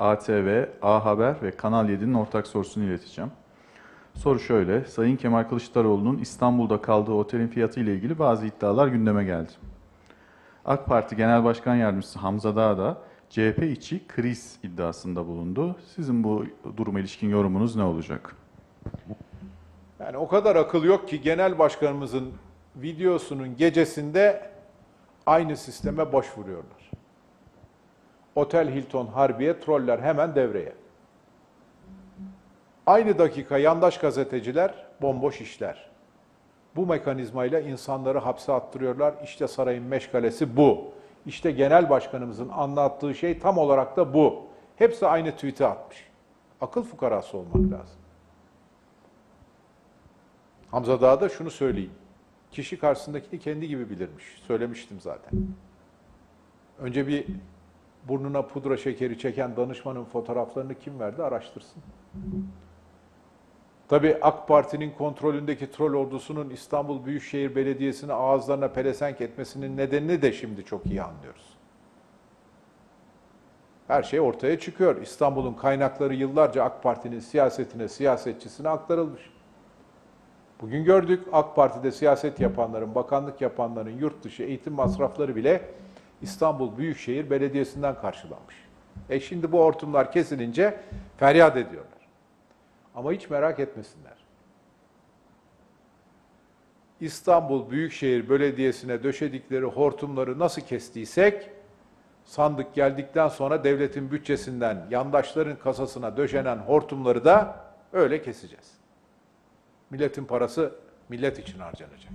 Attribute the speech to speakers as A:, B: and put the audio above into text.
A: ATV, A Haber ve Kanal 7'nin ortak sorusunu ileteceğim. Soru şöyle. Sayın Kemal Kılıçdaroğlu'nun İstanbul'da kaldığı otelin fiyatı ile ilgili bazı iddialar gündeme geldi. AK Parti Genel Başkan Yardımcısı Hamza Dağ da CHP içi kriz iddiasında bulundu. Sizin bu duruma ilişkin yorumunuz ne olacak?
B: Yani o kadar akıl yok ki genel başkanımızın videosunun gecesinde aynı sisteme başvuruyorlar. Otel Hilton Harbiye troller hemen devreye. Aynı dakika yandaş gazeteciler bomboş işler. Bu mekanizmayla insanları hapse attırıyorlar. İşte sarayın meşgalesi bu. İşte genel başkanımızın anlattığı şey tam olarak da bu. Hepsi aynı tweet'e atmış. Akıl fukarası olmak lazım. Hamza Dağ da şunu söyleyeyim. Kişi karşısındakini kendi gibi bilirmiş. Söylemiştim zaten. Önce bir burnuna pudra şekeri çeken danışmanın fotoğraflarını kim verdi araştırsın. Tabii AK Parti'nin kontrolündeki troll ordusunun İstanbul Büyükşehir Belediyesi'ni ağızlarına pelesenk etmesinin nedenini de şimdi çok iyi anlıyoruz. Her şey ortaya çıkıyor. İstanbul'un kaynakları yıllarca AK Parti'nin siyasetine, siyasetçisine aktarılmış. Bugün gördük AK Parti'de siyaset yapanların, bakanlık yapanların yurt dışı eğitim masrafları bile İstanbul Büyükşehir Belediyesi'nden karşılanmış. E şimdi bu hortumlar kesilince feryat ediyorlar. Ama hiç merak etmesinler. İstanbul Büyükşehir Belediyesi'ne döşedikleri hortumları nasıl kestiysek, sandık geldikten sonra devletin bütçesinden yandaşların kasasına döşenen hortumları da öyle keseceğiz. Milletin parası millet için harcanacak.